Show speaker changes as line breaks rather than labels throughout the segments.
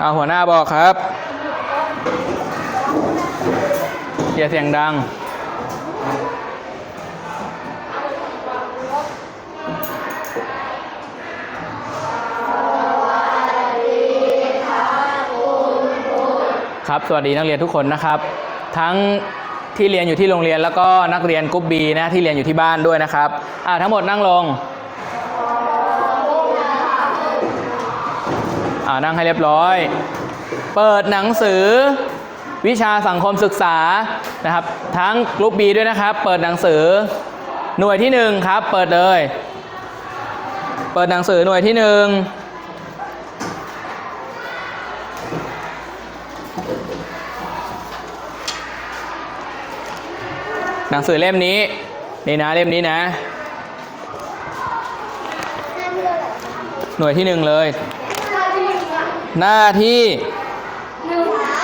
เอาหัวหน้าบอกครับ อย่าเสียงดัง ครับ สวัสดีนักเรียนทุกคนนะครับ ทั้งที่เรียนอยู่ที่โรงเรียนแล้วก็นักเรียนกรุ๊ปบีนะที่เรียนอยู่ที่บ้านด้วยนะครับ อ่าทั้งหมดนั่งลง อ่านั่งให้เรียบร้อย เปิดหนังสือวิชาสังคมศึกษานะครับ ทั้งกรุ๊ปบีด้วยนะครับ เปิดหนังสือหน่วยที่หนึ่งครับ เปิดเลย เปิดหนังสือหน่วยที่หนึ่งหนังสือเล่มนี้นี่นะเล่มนี้นะ หน่วยที่หนึ่งเลย หน้าที่
หนึ่งคะ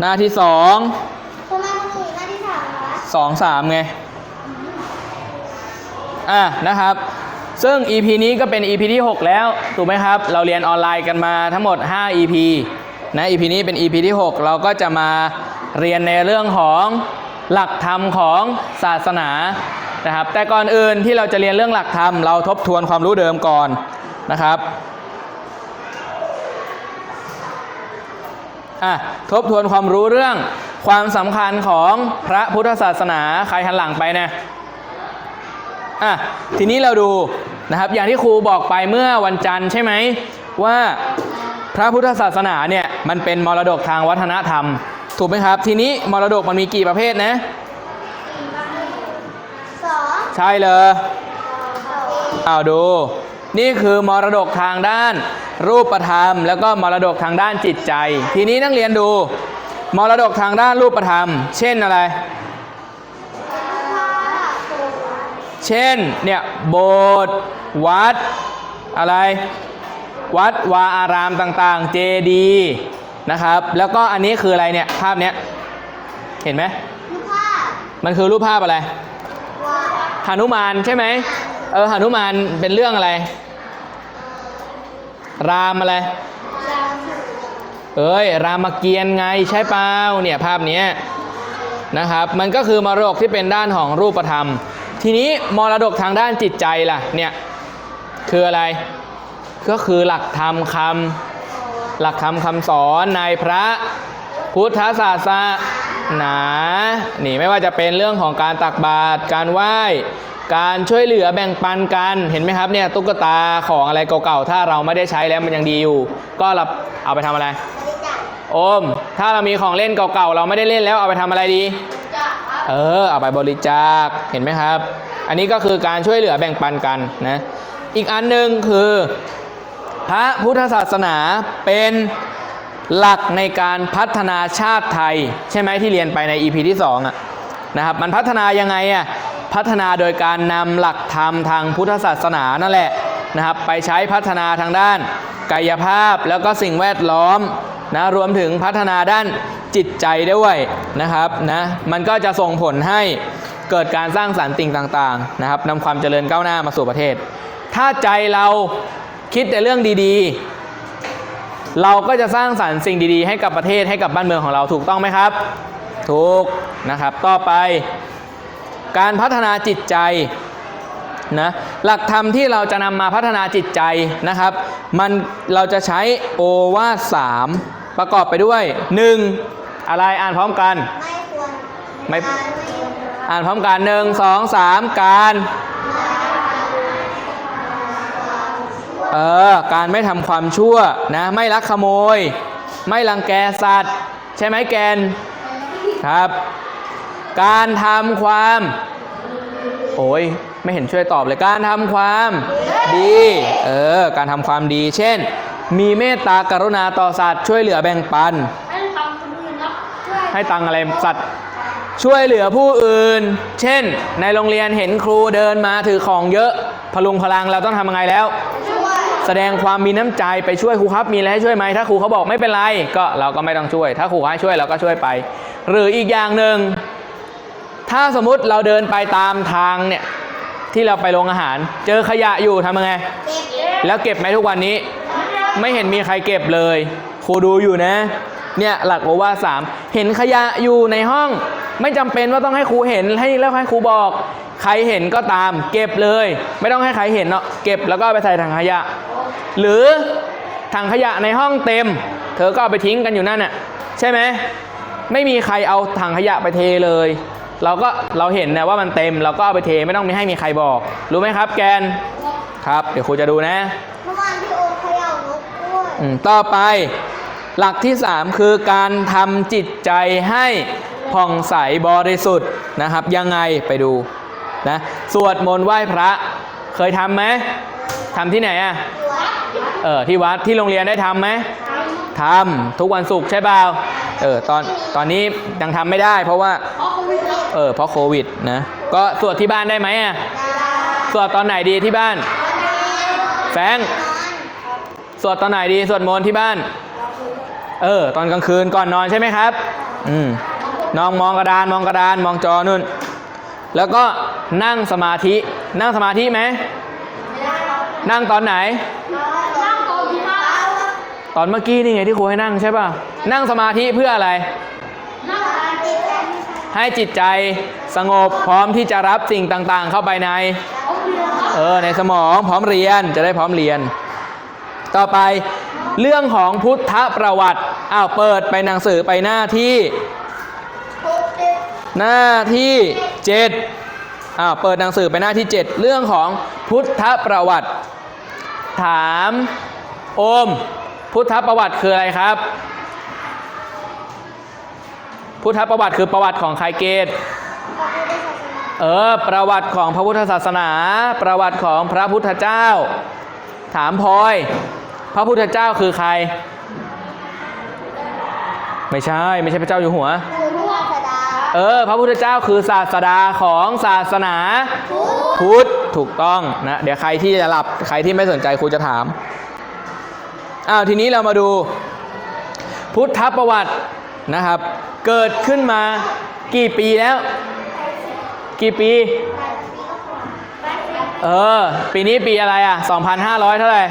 หน้าที่สอง
คุณมาหนึ่งหน้าที่สามคะ
สองสามไง อะนะครับ ซึ่ง EP นี้ก็เป็น EP ที่ 6 แล้ว ถูกไหมครับ เราเรียนออนไลน์กันมาทั้งหมด 5 EP นะ EP นี้เป็น EP ที่ 6 เราก็จะมาเรียนในเรื่องของหลักธรรมของศาสนานะครับ แต่ก่อนอื่นที่เราจะเรียนเรื่องหลักธรรม เราทบทวนความรู้เดิมก่อนนะครับ อะทบทวนความรู้เรื่องความสำคัญของพระพุทธศาสนาใครหันหลังไปนะอะทีนี้เราดูนะครับอย่างที่ครูบอกไปเมื่อวันจันทร์ใช่ไหมว่าพระพุทธศาสนาเนี่ยมันเป็นมรดกทางวัฒนธรรม ถูกไหมครับ ทีนี้มรดกมันมีกี่ประเภทนะ
สอง
ใช่เลย
สอง
เอาดู นี่คือมรดกทางด้าน รูปธรรม แล้วก็มรดกทางด้านจิตใจ ทีนี้นักเรียนดู มรดกทางด้านรูปธรรม เช่นอะไร เช่นเนี่ยโบสถ์วัดอะไร วัดวาอารามต่างๆ เจดีย์นะครับ แล้วก็อันนี้คืออะไรเนี่ยภาพเนี้ยเห็นไหม
ลูกภาพ
มันคือรูปภาพอะไร
วาด
หนุมานใช่ไหมเออหนุมานเป็นเรื่องอะไร รามอะไร เอ้ย รามเกียรติไงใช่เปล่าเนี่ยภาพนี้นะครับ มันก็คือมรดกที่เป็นด้านของรูปธรรม ทีนี้มรดกทางด้านจิตใจล่ะเนี่ยคืออะไร ก็คือหลักธรรมคำหลักธรรมคำสอนในพระพุทธศาสนา นี่ไม่ว่าจะเป็นเรื่องของการตักบาตรการไหว้ การช่วยเหลือแบ่งปันกันเห็นไหมครับเนี่ยตุ๊กตาของอะไรเก่าๆถ้าเราไม่ได้ใช้แล้วมันยังดีอยู่ ก็เราเอาไปทำอะไร
บริจาค
โอม ถ้าเรามีของเล่นเก่าๆเราไม่ได้เล่นแล้วเอาไปทำอะไรดี
จะครับ
เออเอาไปบริจาคเห็นไหมครับ อันนี้ก็คือการช่วยเหลือแบ่งปันกันนะอีกอันหนึ่งคือ พระพุทธศาสนาเป็นหลักในการพัฒนาชาติไทย ใช่ไหมที่เรียนไปใน EP ที่2อะ นะครับ มันพัฒนายังไงอะพัฒนาโดยการนำหลักธรรมทางพุทธศาสนานั่นแหละนะครับไปใช้พัฒนาทางด้านกายภาพแล้วก็สิ่งแวดล้อมนะรวมถึงพัฒนาด้านจิตใจด้วยนะครับนะมันก็จะส่งผลให้เกิดการสร้างสรรค์สิ่งต่างๆนะครับนำความเจริญก้าวหน้ามาสู่ประเทศ ถ้าใจเราคิดแต่เรื่องดีๆ เราก็จะสร้างสรรค์สิ่งดีๆ ให้กับประเทศให้กับบ้านเมืองของเราถูกต้องไหมครับ ถูกนะครับ ต่อไป การพัฒนาจิตใจนะหลักธรรมที่เราจะนำมาพัฒนาจิตใจนะครับ มันเราจะใช้โอวาสามประกอบไปด้วย 1. อะไรอ่านพร้อมกัน
ไม่ควร
ไม่
ทานไม่ควร
อ่านพร้อมกันหนึ่งสองสามการเออการไม่ทำความชั่วนะไม่ลักขโมย ไม่รังแกสัตว์ ใช่ไหมแกน ครับ การทำความโอ้ยไม่เห็นช่วยตอบเลยการทำความดี เออ การทำความดี เช่น มีเมตตากรุณาต่อสัตว์ช่วยเหลือแบ่งปัน
ให้ทำคนอื่นครับช่วย
ให้ตังค์อะไรสัตว์ช่วยเหลือผู้อื่น เช่น ในโรงเรียนเห็นครูเดินมาถือของเยอะ พลุงพลังเราต้องทำยังไงแล้ว
ช่วย
แสดงความมีน้ำใจไปช่วยครูครับ มีอะไรให้ช่วยไหมถ้าครูเขาบอกไม่เป็นไร ก็เราก็ไม่ต้องช่วย ถ้าครูให้ช่วยเราก็ช่วยไป หรืออีกอย่างหนึ่งถ้าสมมุติเราเดินไปตามทางเนี่ยที่เราไปโรงอาหาร เจอขยะอยู่ทำยังไง แล้วเก็บไหมทุกวันนี้
ไม่
เห็นมีใครเก็บเลย ครูดูอยู่นะ เนี่ยหลักโอวาสามเห็นขยะอยู่ในห้อง ไม่จำเป็นว่าต้องให้ครูเห็นให้แล้วให้ครูบอก ใครเห็นก็ตาม เก็บเลย ไม่ต้องให้ใครเห็นเนาะเก็บแล้วก็ไปใส่ถังขยะ หรือถังขยะในห้องเต็ม เธอก็เอาไปทิ้งกันอยู่นั่นน่ะใช่ไหมไม่มีใครเอาถังขยะไปเทเลย เราก็เราเห็นนะว่ามันเต็ม เราก็เอาไปเทไม่ต้องมีให้มีใครบอก รู้ไหมครับแกนครับ เดี๋ยวครูจะดูนะ
เมื่อวานพี่โอมเขย่านกด้วย
อืมต่อไป หลักที่ 3 คือการทำจิตใจให้ผ่องใสบริสุทธิ์นะครับ ยังไงไปดูนะสวดมนต์ไหว้พระ เคยทำไหมทำที่ไหนอะ เออที่วัดที่โรงเรียนได้ทำไหมทำทุกวันศุกร์ใช่เปล่าเออตอนตอนนี้ยังทำไม่ได้ เพราะว่า
อ๋อโควิดแล้ว
เออเพราะโควิดนะก็สวดที่บ้านได้ไหมอะสวดตอนไหนดีที่บ้าน แฟรงค์สวดตอนไหนดีสวดมนต์ที่บ้าน เออ ตอนกลางคืนก่อนนอนใช่ไหมครับ อืมนองมองกระดานมองกระดานมองจอนู่น แล้วก็นั่งสมาธิ นั่งสมาธิไหมนั่งตอนไหน
นั่งโต๊ะที่บ้าน
ตอนเมื่อกี้นี่ไงที่ครูให้นั่งใช่ป่ะ นั่งสมาธิเพื่ออะไร
นั่งร้านติดกัน
ให้จิตใจสงบพร้อมที่จะรับสิ่งต่างๆ เข้าไปใน
เอาเรือครับ
เออในสมองพร้อมเรียนจะได้พร้อมเรียน ต่อไปเรื่องของพุทธประวัติอ้าวเปิดไปหนังสือไปหน้าที่
หกเจ็ด
หน้าที่7อ้าวเปิดหนังสือไปหน้าที่ 7 เรื่องของพุทธประวัติ ถามโอม พุทธประวัติคืออะไรครับ พุทธประวัติคือประวัติของใครเกต
ขอบคุณด้วยศาสนา
เออ ประวัติของพระพุทธศาสนา ประวัติของพระพุทธเจ้า ถามพลอย พระพุทธเจ้าคือใคร ไม่ใช่ ไม่ใช่พระเจ้าอยู่หัว
คือผู้ศาสดา
เออ พระพุทธเจ้าคือศาสดาของศาสนา
พุทธ
พุทธ ถูกต้องนะ เดี๋ยวใครที่จะหลับ ใครที่ไม่สนใจครูจะถาม อ้าวทีนี้เรามาดูพุทธประวัตินะครับ เกิดขึ้นมากี่ปีแล้ว กี่ปี เออ ปีนี้ปีอะไรอะ 2,500 เท่าไหร่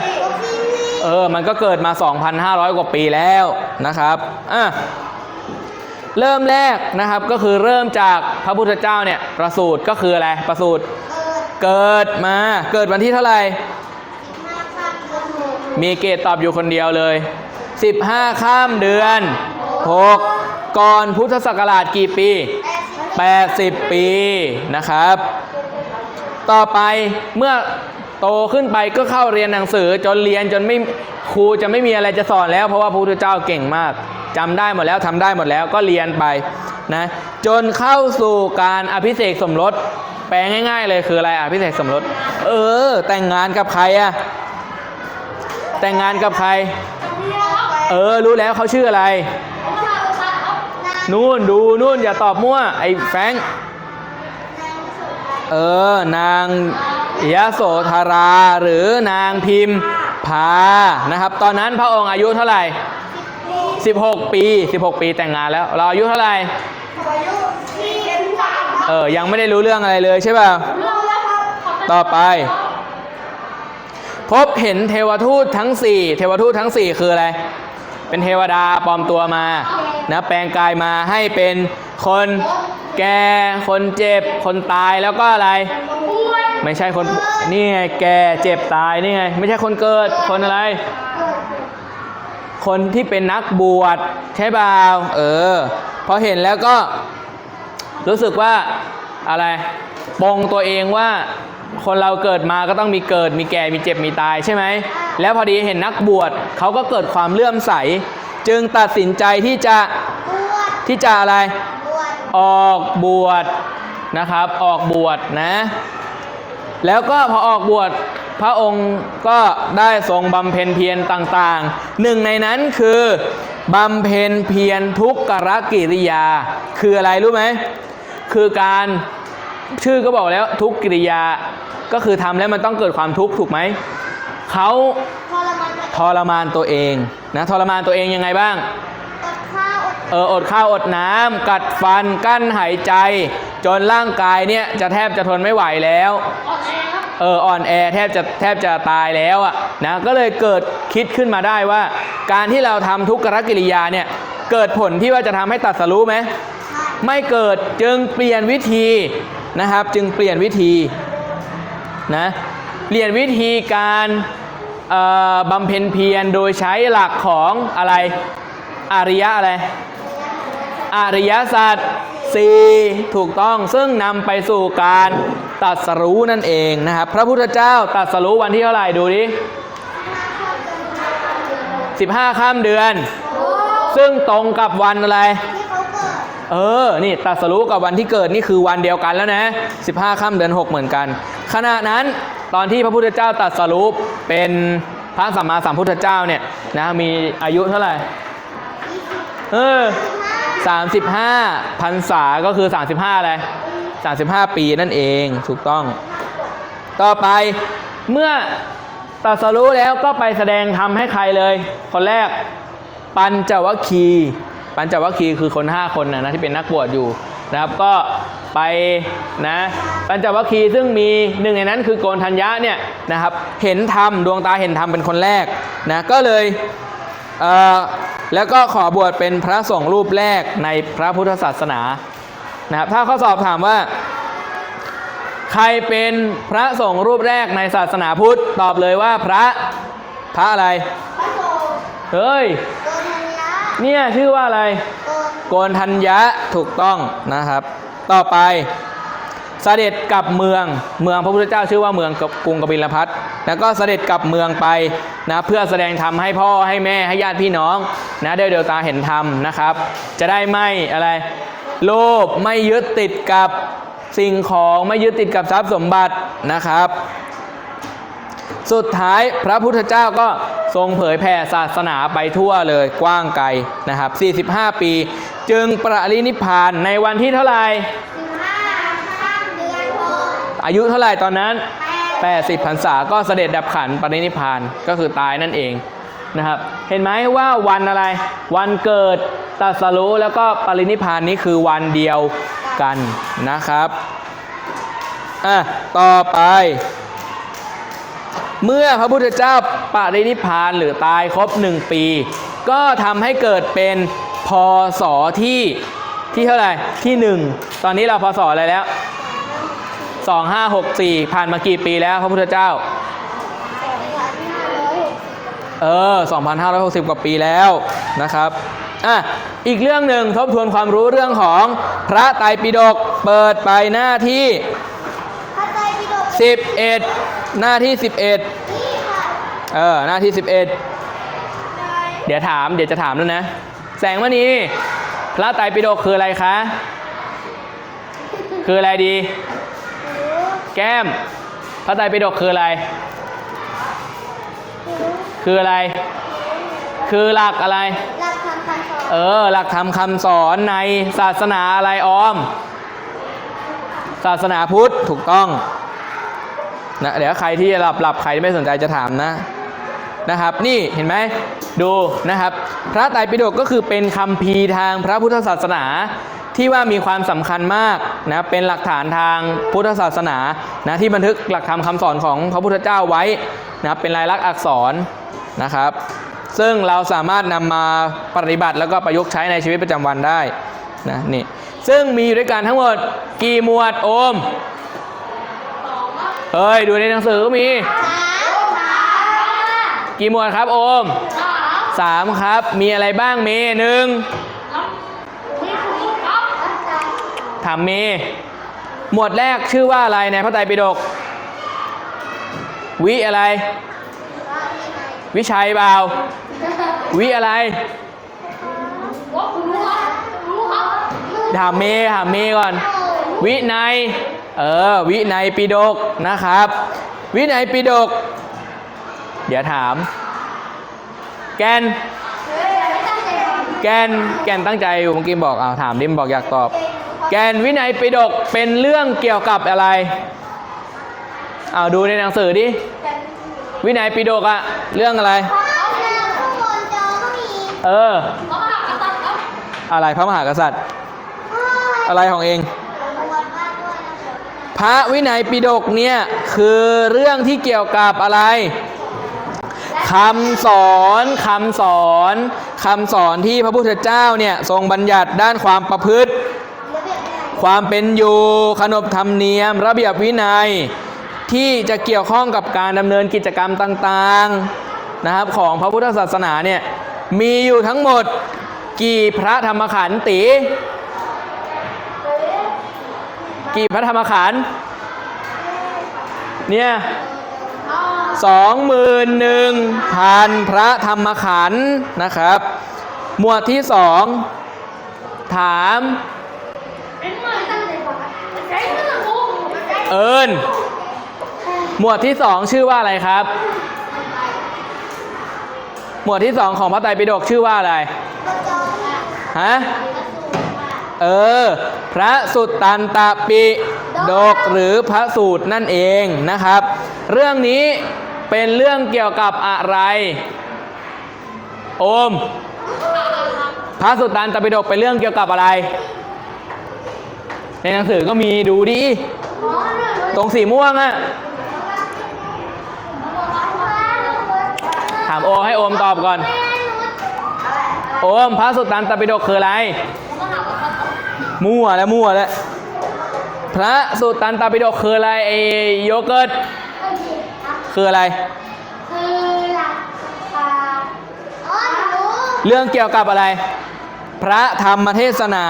เออ มันก็เกิดมา 2,500 กว่าปีแล้วนะครับอะเริ่มแรกนะครับก็คือเริ่มจากพระพุทธเจ้าเนี่ยประสูติก็คืออะไรประสูติ
เกิด
เกิดมาเกิดวันที่เท่าไหร่
มาข้ามเดือนหก
มีเกตตอบอยู่คนเดียวเลย 15 ข้ามเดือน 6 ก่อนพุทธศักราชกี่ปี
แปดสิบ
80 ปีนะครับ ต่อไปเมื่อโตขึ้นไปก็เข้าเรียนหนังสือจนเรียนจนไม่ครูจะไม่มีอะไรจะสอนแล้วเพราะว่าพระพุทธเจ้าเก่งมากจำได้หมดแล้วทำได้หมดแล้วก็เรียนไปนะจนเข้าสู่การอภิเษกสมรสแปลง่าย ๆ เลยคืออะไรอภิเษกสมรส เออ แต่งงานกับใครอะ แต่งงานกับใคร
มีแล้วครับ
เออ รู้แล้วเขาชื่ออะไร
ผมมาอุตัดครับนาง
นู่นดูนู่นอย่าตอบมั่ว ไอ้แฟรงค์
นางสุภา
เออ นางยโสธรา หรือนางพิมพานะครับ ตอนนั้นพระองค์อายุเท่าไหร่ 16 ปี 16 ปีแต่งงานแล้ว เราอายุเท่าไหร่
อายุที่เป็นสามครับ
เออ ยังไม่ได้รู้เรื่องอะไรเลยใช่ป่ะ
เรื่องแล้วครับขบคุณ
ต่อไป พบเห็นเทวทูตทั้ง4เทวทูตทั้ง4คืออะไร เป็นเทวดาปลอมตัวมานะแปลงกายมาให้เป็นคนแก่คนเจ็บคนตายแล้วก็อะไร ไม่ใช่คนนี่ไงแก่เจ็บตายนี่ไงไม่ใช่คนเกิดคนอะไร คนที่เป็นนักบวชใช่เปล่าเออพอเห็นแล้วก็รู้สึกว่าอะไรปลงตัวเองว่า คนเราเกิดมาก็ต้องมีเกิดมีแก่มีเจ็บมีตายใช่ไหม แล้วพอดีเห็นนักบวชเขาก็เกิดความเลื่อมใส จึงตัดสินใจที่จะ
บวช
ที่จะอะไร
บวช
ออกบวชนะครับ ออกบวชนะ แล้วก็พอออกบวชพระองค์ก็ได้ทรงบำเพ็ญเพียรต่างๆ หนึ่งในนั้นคือบำเพ็ญเพียรทุกขกิริยา คืออะไรรู้ไหม คือการชื่อก็บอกแล้วทุกกิริยา ก็คือทำแล้วมันต้องเกิดความทุกข์ถูกไหมเขา
ทรมานตัวเอง
ทรมานตัวเองนะทรมานตัวเองยังไงบ้าง
อดข้าวอด
เอออดข้าวอดน้ำกัดฟันกั้นหายใจ จนร่างกายเนี่ยจะแทบจะทนไม่ไหวแล้ว
อดแอร์ครับ
เอออ่อนแอแทบจะแทบจะตายแล้วอะ่ะนะก็เลยเกิดคิดขึ้นมาได้ว่า การที่เราทำทุกขกิริยาเนี่ยเกิดผลที่ว่าจะทำให้ตัดสรู้ไหมไม่เกิดจึงเปลี่ยนวิธีนะครับ จึงเปลี่ยนวิธี นะเปลี่ยนวิธีการเอ่อบำเพ็ญเพียรโดยใช้หลักของอะไรอริยะอะไรอริยสัจสี่ถูกต้องซึ่งนำไปสู่การตรัสรู้นั่นเองนะครับพระพุทธเจ้าตรัสรู้วันที่เท่าไหร่ดูดิ15 ข้ามเดือน ซึ่งตรงกับวันอะไร
ที่ เอ
อ นี่ตรัสรู้กับวันที่เกิดนี่คือวันเดียวกันแล้วนะ 15ค่ำเดือน 6 เหมือนกัน ขณะนั้นตอนที่พระพุทธเจ้าตรัสรู้เป็นพระสัมมาสัมพุทธเจ้าเนี่ยนะมีอายุเท่าไหร่ เออ35พรรษาก็คือ 35อะไร35 ปีนั่นเองถูกต้อง ต่อไปเมื่อตรัสรู้แล้วก็ไปแสดงธรรมให้ใครเลย คนแรกปัญจวัคคีย์ ปัญจวัคคีย์คือคน 5 คนนะนะที่เป็นนักบวชอยู่นะครับก็ไปนะปัญจวัคคีย์ซึ่งมีหนึ่งในนั้นคือโกนทัญญะเนี่ยนะครับเห็นธรรมดวงตาเห็นธรรมเป็นคนแรกนะก็เลยเอ่อแล้วก็ขอบวชเป็นพระสงฆ์รูปแรกในพระพุทธศาสนานะครับถ้าข้อสอบถามว่า ใครเป็นพระสงฆ์รูปแรกในศาสนาพุทธตอบเลยว่าพระพระอะไร
พระโสงฆ์
เฮ้ย
โกนัญญา
เนี่ยชื่อว่าอะไร
โกน
โกนทัญญะถูกต้องนะครับ ต่อไปเสด็จกลับเมืองเมืองพระพุทธเจ้าชื่อว่าเมืองกรุงกบิลพัทแล้วก็เสด็จกลับเมืองไปนะเพื่อแสดงธรรมให้พ่อให้แม่ให้ญาติพี่น้องนะได้เดวตาเห็นธรรมนะครับ จะได้ไม่อะไร โลภไม่ยึดติดกับสิ่งของไม่ยึดติดกับทรัพย์สมบัตินะครับ สุดท้ายพระพุทธเจ้าก็ทรงเผยแผ่ศาสนาไปทั่วเลยกว้างไกลนะครับ 45 ปี จึงประรินิพพานในวันที่เท่าไหร่
สิบห้าข้ามเดือนหก
อายุเท่าไหร่ตอนนั้น
แปด
80พรรษาก็เสด็จดับขันปรินิพพานก็คือตายนั่นเองนะครับ เห็นไหมว่าวันอะไร วันเกิดตรัสรู้แล้วก็ปรินิพพานนี้คือวันเดียวกันนะครับ อะ ต่อไป เมื่อพระพุทธเจ้าปรินิพพานหรือตายครบหนึ่งปี ก็ทำให้เกิดเป็นพศที่ที่เท่าไหร่ที่หนึ่งตอนนี้เราพศอะไรแล้ว2564ผ่านมากี่ปีแล้วพระพุทธเจ้าเออ2,560 กว่าปีแล้วนะครับอะอีกเรื่องหนึ่งทบทวนความรู้เรื่องของพระไตรปิฎกเปิดไปหน้าที่
พระไตรปิฎก
11 หน้าที่ 11
นี่ค่ะ
เออ หน้าที่ 11 เดี๋ยวถาม เดี๋ยวจะถามแล้วนะ แสงมณีพระไตรปิฎกคืออะไรคะ คืออะไรดี แก้ม พระไตรปิฎกคืออะไร คืออะไร คือหลักอะไร
หลักธรรมคำสอน
เออ หลักธรรมคำสอนในศาสนาอะไรออม ศาสนาพุทธถูกต้อง นะเดี๋ยวใครที่หลับหลับใครไม่สนใจจะถามนะนะครับ นี่เห็นไหมดูนะครับ พระไตรปิฎกก็คือเป็นคำพีทางพระพุทธศาสนาที่ว่ามีความสำคัญมากนะเป็นหลักฐานทางพุทธศาสนานะที่บันทึกหลักธรรมคำสอนของพระพุทธเจ้าไว้นะเป็นลายลักษณ์อักษรนะครับ ซึ่งเราสามารถนำมาปฏิบัติแล้วก็ประยุกต์ใช้ในชีวิตประจำวันได้นะนี่ซึ่งมีอยู่ด้วยกันทั้งหมดกี่หมวดโอม เฮ้ย ดูในหนังสือก็มี
สาม
กี่หมวดครับโอม
สาม
ครับ มีอะไรบ้างเมย์หนึ่งถามเมย์หมวดแรกชื่อว่าอะไรในพระไตรปิฎกวิอะไร
วิ
ชัยเปล่าวิอะไรถามเมย์ถามเมย์ก่อน วินัย เออ วินัยปิฎกนะครับ วินัยปิฎกเดี๋ยวถาม แกน แกนแกนตั้งใจอยู่เมื่อกี้บอกเอาถามดิมบอกอยากตอบ แกนวินัยปิฎกเป็นเรื่องเกี่ยวกับอะไรเอาดูในหนังสือดิวินัยปิฎกอะเรื่องอะไร
เออ
อะ
มหากษัตริย์ครับ
อะไรพระมหากษัตริย์ อะไรของเอง
วันบ้านด้วยนะครับ
พระวินัยปิฎกเนี่ยคือเรื่องที่เกี่ยวกับอะไรคำสอนคำสอนคำสอนที่พระพุทธเจ้าเนี่ยทรงบัญญัติด้านความประพฤติ ความเป็นอยู่ขนบธรรมเนียม ระเบียบวินัย ที่จะเกี่ยวข้องกับการดำเนินกิจกรรมต่างๆนะครับของพระพุทธศาสนาเนี่ยมีอยู่ทั้งหมดกี่พระธรรมขันตี กี่พระธรรมขันธ์เนี่ยสองหมื่นหนึ่งพันพระธรรมขันธ์นะครับ หมวดที่สองถาม
เอิ
ญหมวดที่สองชื่อว่าอะไรครับ หมวดที่สองของพระไตรปิฎกชื่อว่าอะไรฮะ เออ พระสุตตันตปิฎกหรือพระสูตรนั่นเองนะครับ เรื่องนี้เป็นเรื่องเกี่ยวกับอะไร โอม พระสุตตันตปิฎกเป็นเรื่องเกี่ยวกับอะไร ในหนังสือก็มีดูดิ ตรงสีม่วงอะถามโอมให้โอมตอบก่อน โอมพระสุตตันตปิฎกคืออะไร มั่วแล้วมั่วแล้ว พระสุตตันตปิฎกคืออะไรไอโยเกิร์ตคืออะไร
คือหลักอ่าอ๋อรู้
เรื่องเกี่ยวกับอะไร พระธรรมเทศนา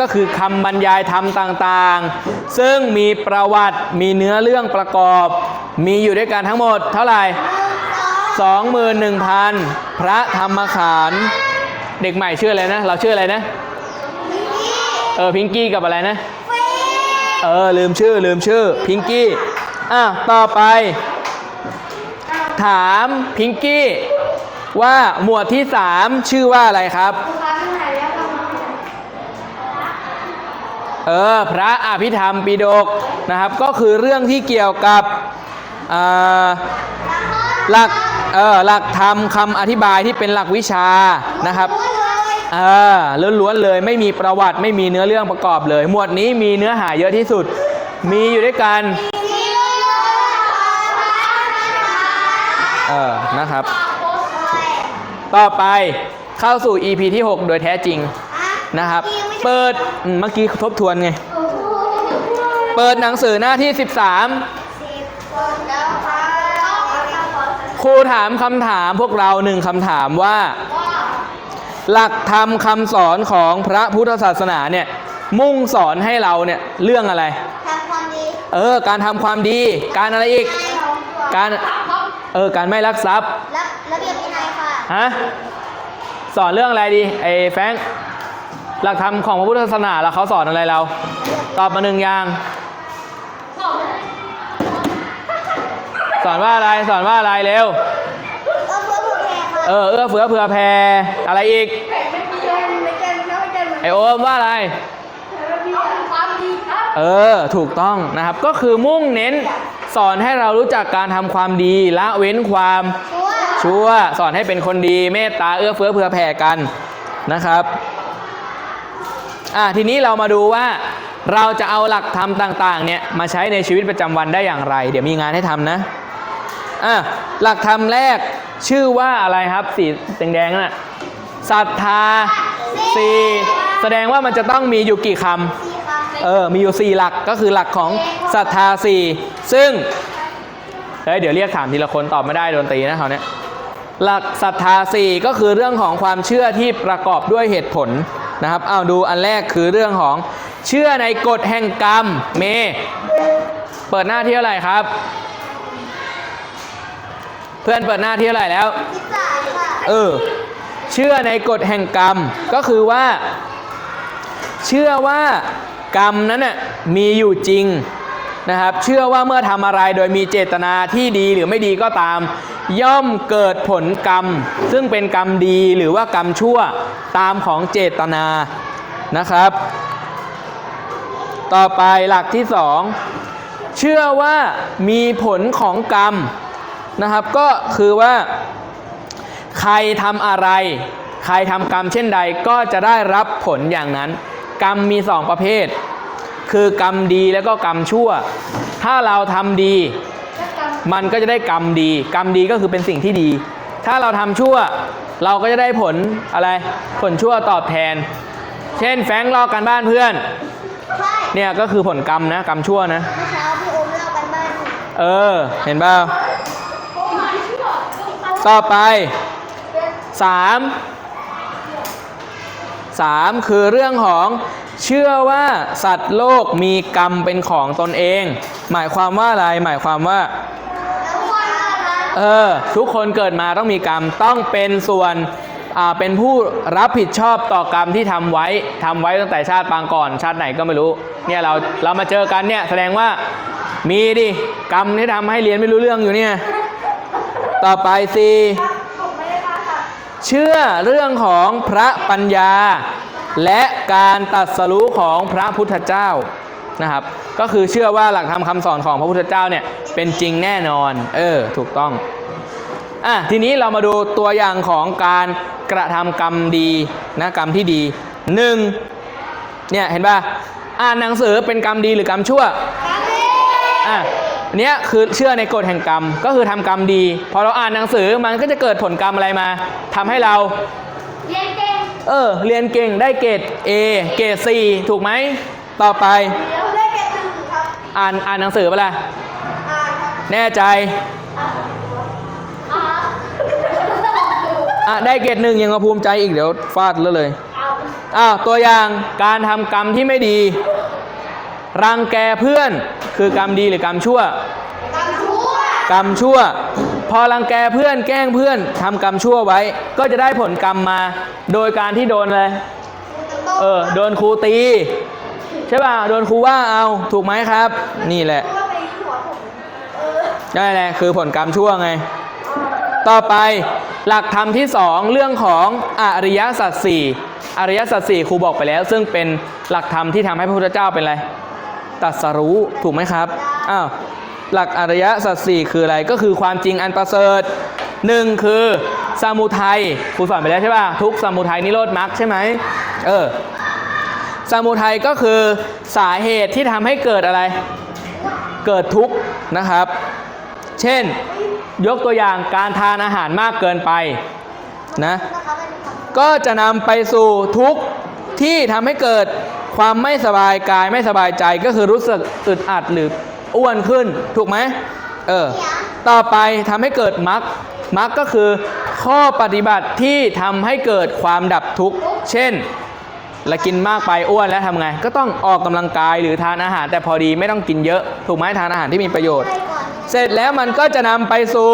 ก็คือคำบรรยายธรรมต่างๆ ซึ่งมีประวัติมีเนื้อเรื่องประกอบ มีอยู่ด้วยกันทั้งหมด เท่าไหร่21,000 พระธรรมขันธ์เด็กใหม่ชื่ออะไรนะ เราชื่ออะไรนะ เออพิงกี้กับอะไรนะ เออลืมชื่อลืมชื่อพิงกี้อะต่อไป ถามพิงกี้ว่าหมวดที่3ชื่อว่าอะไรครับ
ค้างไหนแล้วครับ
เออพระอภิธรรมปิฎกนะครับ ก็คือเรื่องที่เกี่ยวกับอ่าหลักเออหลักธรรมคำอธิบายที่เป็นหลักวิชานะครับเออล้วนๆเลยไม่มีประวัติไม่มีเนื้อเรื่องประกอบเลย หมวดนี้มีเนื้อหาเยอะที่สุด มีอยู่ด้วยกันเออนะครับ ต่อไปเข้าสู่ EP ที่ 6 โดยแท้จริงนะครับ เปิดเมื่อกี้ทบทวนไง เปิดหนังสือหน้าที่ 13ครูถามคำถามพวกเราหนึ่งคำถามว่า หลักธรรมคำสอนของพระพุทธศาสนาเนี่ยมุ่งสอนให้เราเนี่ยเรื่องอะไร
ทำความดี
เออ การทำความดี การอะไรอีก
ให้ของตัว
การ เออ การไม่ลักทรัพย์
รับระเบียบวินัยค่ะ
ฮะสอนเรื่องอะไรดีไอ้แฟรงค์หลักธรรมของพระพุทธศาสนาแล้วเขาสอนอะไรเรา ตอบมาหนึ่งอย่าง สอนว่าอะไรสอนว่าอะไรเร็ว
เออเพื่อผู้แทนค่ะ
เออเอื้อเฟื้อเผื่อแผ่อะไรอีก
ไม่เกินไม่เกินไม่เกิน
ไอโอมว่าอะไร
ความดีครับ
เออถูกต้องนะครับ ก็คือมุ่งเน้นสอนให้เรารู้จักการทำความดีละเว้นความ
ชัวร์
ชั่วสอนให้เป็นคนดีเมตตาเอื้อเฟื้อเผื่อแผ่กันนะครับอะทีนี้เรามาดูว่าเราจะเอาหลักธรรมต่างๆเนี่ยมาใช้ในชีวิตประจำวันได้อย่างไร เดี๋ยวมีงานให้ทำนะอะหลักธรรมแรก ชื่อว่าอะไรครับสีแดงๆนั่นน่ะศรัทธาสี่แสดงว่ามันจะต้องมีอยู่กี่คำ
สี่ค่ะ
เออมีอยู่4หลักก็คือหลักของศรัทธาสี่ซึ่งเฮ้ยเดี๋ยวเรียกถามทีละคนตอบไม่ได้โดนตีนะเขาวเนี่ยหลักศรัทธาสี่ก็คือเรื่องของความเชื่อที่ประกอบด้วยเหตุผลนะครับเอาดูอันแรกคือเรื่องของเชื่อในกฎแห่งกรรมเม เปิดหน้าที่เท่าไหร่ครับเพื่อนเปิดหน้าที่เท่าไหร่แล้ว
ที่สามค่ะ
เออ เชื่อในกฎแห่งกรรมก็คือว่า เชื่อว่ากรรมนั้นน่ะมีอยู่จริงนะครับ เชื่อว่าเมื่อทำอะไรโดยมีเจตนาที่ดีหรือไม่ดีก็ตาม ย่อมเกิดผลกรรม ซึ่งเป็นกรรมดีหรือว่ากรรมชั่วตามของเจตนานะครับ ต่อไปหลักที่สองเชื่อว่ามีผลของกรรม นะครับ ก็คือว่า ใครทำอะไร ใครทำกรรมเช่นใดก็จะได้รับผลอย่างนั้น กรรมมีสองประเภท คือกรรมดีแล้วก็กรรมชั่ว ถ้าเราทำดี มันก็จะได้กรรมดี กรรมดีก็คือเป็นสิ่งที่ดี ถ้าเราทำชั่ว เราก็จะได้ผลอะไรผลชั่วตอบแทน เช่นแฟรงค์ลอกกันบ้านเพื่อน
ใช่
เนี่ยก็คือผลกรรมนะ กรรมชั่วนะ
เมื่อเช้าพี่โอมเล่ากันบ้าน
เออ เห็นเปล่า ต่อไปสามสามคือเรื่องของเชื่อว่าสัตว์โลกมีกรรมเป็นของตนเอง หมายความว่าอะไร หมายความว่าเออทุกคนเกิดมาต้องมีกรรมต้องเป็นส่วนอ่าเป็นผู้รับผิดชอบต่อกรรมที่ทำไว้ทำไว้ตั้งแต่ชาติปางก่อน ชาติไหนก็ไม่รู้เนี่ยเราเรามาเจอกันเนี่ยแสดงว่ามีดิกรรมที่ทำให้เรียนไม่รู้เรื่องอยู่เนี่ย ต่อไปสี่
ผมไม่ได้มาค่ะ
เชื่อเรื่องของพระปัญญา และการตรัสรู้ของพระพุทธเจ้านะครับ ก็คือเชื่อว่าหลักธรรมคำสอนของพระพุทธเจ้าเนี่ยเป็นจริงแน่นอน เออ ถูกต้องอะทีนี้เรามาดูตัวอย่างของการกระทำกรรมดีนะกรรมที่ดีหนึ่งเนี่ยเห็นป่ะอ่านหนังสือเป็นกรรมดีหรือกรรมชั่ว
การเล่
อะอัน เนี้ยคือเชื่อในกฎแห่งกรรมก็คือทำกรรมดี พอเราอ่านหนังสือมันก็จะเกิดผลกรรมอะไรมาทำให้เรา
เรียนเก่ง
เออเรียนเก่งได้เกรด A เกรด C ถูกไหมต่อไป
เดี๋ยวได้เก่งหนึ่งครับ
อ่านอ่านหนังสือปะล่ะ
อ่านครับ
แน่ใจ
อ่า
อะได้เกรดหนึ่งยังมาภูมิใจอีกเดี๋ยวฟาดแล้วเลย
อ้า
วตัวอย่างการทำกรรมที่ไม่ดี รังแกเพื่อนคือกรรมดีหรือกรรมชั่ว
การชั่ว
กรรมชั่ว พอรังแกเพื่อนแกล้งเพื่อนทำกรรมชั่วไว้ ก็จะได้ผลกรรมมา โดยการที่โดนเลยเออโดนครูตีใช่ป่ะโดนครูว่าเอาถูกไหมครับ นี่แหละ
ว่าไปหัวผมเออ
นั่นแหละคือผลกรรมชั่วไง ต่อไปหลักธรรมที่สองเรื่องของอริยสัจสี่อริยสัจสี่ครูบอกไปแล้ว ซึ่งเป็นหลักธรรมที่ทำให้พระพุทธเจ้าเป็นอะไร ตัสรู้ถูกไหมครับอ้าวหลักอริยสัจสี่คืออะไรก็คือความจริงอันประเสริฐหนึ่งคือสมุทัยครูสอนไปแล้วใช่ป่ะทุกสมุทัยนิโรธมรรคใช่ไหมเออสมุทัยก็คือสาเหตุที่ทำให้เกิดอะไร เกิดทุกข์นะครับ เช่นยกตัวอย่างการทานอาหารมากเกินไปนะก็จะนำไปสู่ทุกข์ที่ทำให้เกิด ความไม่สบายกายไม่สบายใจก็คือรู้สึกอึดอัดหรืออ้วนขึ้นถูกไหมเออต่อไปทำให้เกิดมรรคมรรคก็คือข้อปฏิบัติที่ทำให้เกิดความดับทุกข์เช่นเรากินมากไปอ้วนแล้วทำไง ก็ต้องออกกำลังกายหรือทานอาหาร แต่พอดีไม่ต้องกินเยอะถูกไหมทานอาหารที่มีประโยชน์ เสร็จแล้วมันก็จะนำไปสู่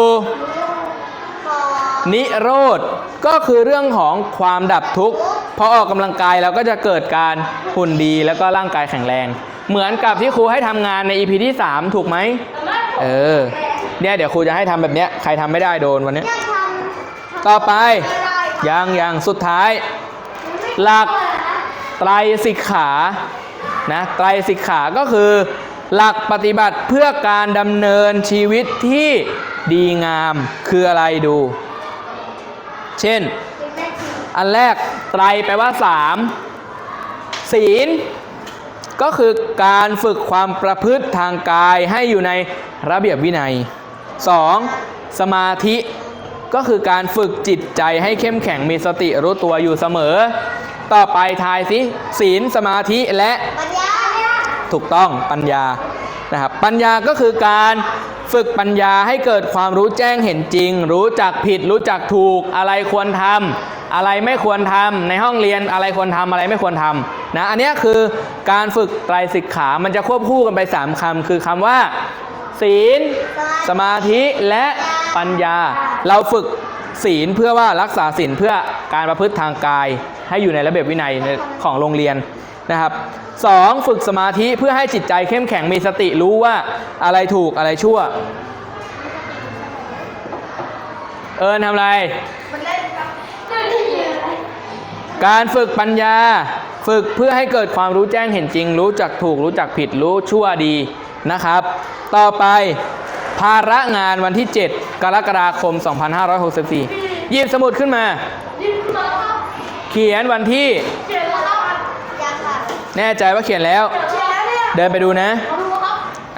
นิโรธก็คือเรื่องของความดับทุกข์ พอออกกำลังกายเราก็จะเกิดการหุ่นดีแล้วก็ร่างกายแข็งแรง เหมือนกับที่ครูให้ทำงานใน EP ที่ 3 ถูกไหมเออเนี่ยเดี๋ยวครูจะให้ทำแบบเนี้ยใครทำไม่ได้โดนวันเนี้ย
ยังทำ
ต่อไป
ไม่ได้ครับ
ยังยังสุดท้าย หลักไตรสิกขานะไตรสิกขาก็คือ หลักปฏิบัติเพื่อการดำเนินชีวิตที่ดีงามคืออะไรดู เช่น อันแรก ไตรแปลว่าสามศีล ก็คือการฝึกความประพฤติทางกายให้อยู่ในระเบียบวินัย 2. สมาธิก็คือการฝึกจิตใจให้เข้มแข็งมีสติรู้ตัวอยู่เสมอ ต่อไปทายสิศีลสมาธิและถูกต้องปัญญานะครับปัญญาก็คือการฝึกปัญญาให้เกิดความรู้แจ้งเห็นจริง รู้จักผิดรู้จักถูกอะไรควรทำ อะไรไม่ควรทำในห้องเรียนอะไรควรทำอะไรไม่ควรทำนะอันนี้คือการฝึกไตรสิกขา มันจะควบคู่กันไป 3คำคือคำว่า ศีล สมาธิและปัญญา เราฝึกศีลเพื่อว่ารักษาศีลเพื่อการประพฤติทางกาย ให้อยู่ในระเบียบวินัยของโรงเรียนนะครับสองฝึกสมาธิเพื่อให้จิตใจเข้มแข็งมีสติรู้ว่าอะไรถูกอะไรชั่ว เอิญทำไร
มันเล่นครับไม่ได้ยินอะไร
การฝึกปัญญา ฝึกเพื่อให้เกิดความรู้แจ้งเห็นจริง รู้จักถูกรู้จักผิดรู้ชั่วดีนะครับ ต่อไปภาระงานวันที่ 7 กรกฎาคม 2564หยิบสมุดขึ้นมา
ยินมาครับ
เขียนวันที่
เขียนแล้วครับยังค่ะ
แน่ใจว่าเขียนแล้ว
เดิ
นไปดูนะ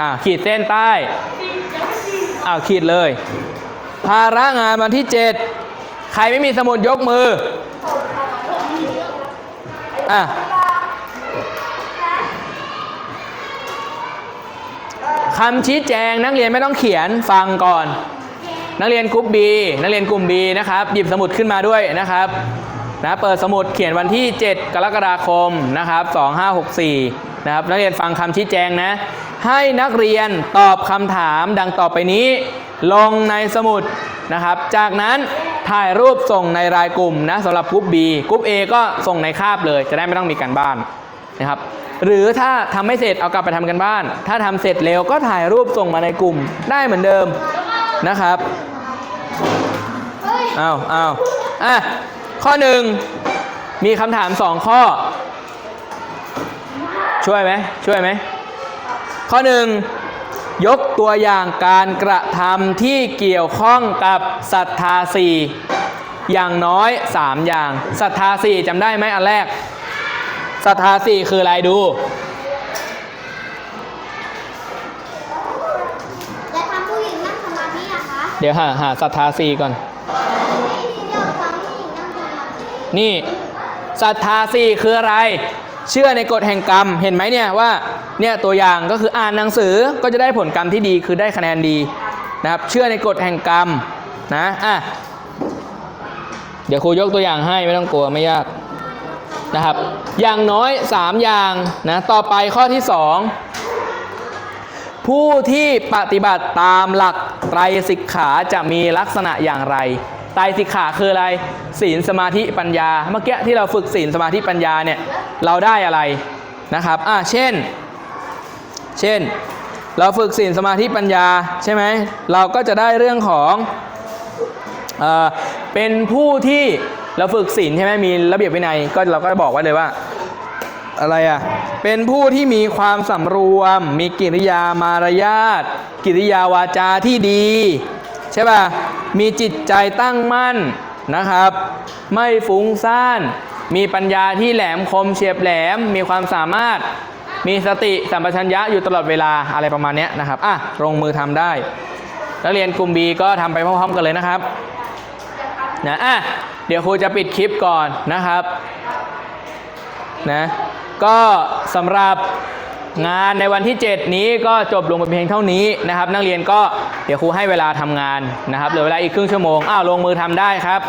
อ่า
ขีดเส้นใต้
ดียังไม่ดี
อ้าวขีดเลย ภาระงานวันที่ 7 ใครไม่มีสมุดยกมือ อะคำชี้แจงนักเรียนไม่ต้องเขียนฟังก่อน นักเรียนกลุ่ม B นักเรียนกลุ่ม B นะครับ หยิบสมุดขึ้นมาด้วยนะครับนะเปิดสมุดเขียนวันที่ 7 กรกฎาคมนะครับ2564นะครับนักเรียนฟังคำชี้แจงนะ ให้นักเรียนตอบคำถามดังต่อไปนี้ ลงในสมุดนะครับ จากนั้น ถ่ายรูปส่งในรายกลุ่มนะสำหรับกลุ่ม B กลุ่ม A ก็ส่งในคาบเลย จะได้ไม่ต้องมีการบ้านนะครับหรือถ้าทำไม่เสร็จเอากลับไปทำกันบ้าน ถ้าทำเสร็จเร็วก็ถ่ายรูปส่งมาในกลุ่มได้เหมือนเดิมนะครับ
เอา
วอ้าอะข้อหนึ่งมีคำถามสองข้อ ช่วยไหมช่วยไหม ข้อหนึ่ง ยกตัวอย่างการกระทำที่เกี่ยวข้องกับศรัทธาสี่อย่างน้อย 3 อย่างศรัทธาสี่จำได้ไหมอันแรกศรัทธาสี่คืออะไรดู
จะทำผู้หญิงนั่งสมาธิอะคะ
เดี๋ยวหาหาศรัทธาสี่ก่อน
นี่เดียวทำผู้หญิงนั่งสมาธิ
นี่ศรัทธาสี่คืออะไร เชื่อในกฎแห่งกรรมเห็นไหมเนี่ยว่า เนี่ยตัวอย่างก็คืออ่านหนังสือก็จะได้ผลกรรมที่ดีคือได้คะแนนดีนะครับ เชื่อในกฎแห่งกรรมนะอะเดี๋ยวครูยกตัวอย่างให้ไม่ต้องกลัวไม่ยากนะครับ อย่างน้อย 3 อย่างนะต่อไปข้อที่ 2 ผู้ที่ปฏิบัติตามหลักไตรสิกขาจะมีลักษณะอย่างไรไตรสิกขาคืออะไรศีลสมาธิปัญญา เมื่อกี้ที่เราฝึกศีลสมาธิปัญญาเนี่ยเราได้อะไรนะครับอ่าเช่น เช่น เราฝึกศีลสมาธิปัญญาใช่ไหมเราก็จะได้เรื่องของเออเป็นผู้ที่เราฝึกศีลใช่ไหมมีระเบียบวินัยก็เราก็บอกไว้เลยว่าอะไรอะ เป็นผู้ที่มีความสำรวม มีกิริยามารยาท กิริยาวาจาที่ดี ใช่ป่ะ มีจิตใจตั้งมั่นนะครับ ไม่ฟุ้งซ่าน มีปัญญาที่แหลมคมเฉียบแหลม มีความสามารถ มีสติสัมปชัญญะอยู่ตลอดเวลาอะไรประมาณนี้นะครับอะลงมือทำได้นักเรียนกลุ่ม B ก็ทำไปพร้อมๆกันเลยนะครับนะอะเดี๋ยวครูจะปิดคลิปก่อนนะครับนะก็สำหรับงานในวันที่ 7 นี้ก็จบลงไปเพียงเท่านี้นะครับ นักเรียนก็เดี๋ยวครูให้เวลาทำงานนะครับเหลือเวลาอีกครึ่งชั่วโมงอ้าวลงมือทำได้ครับ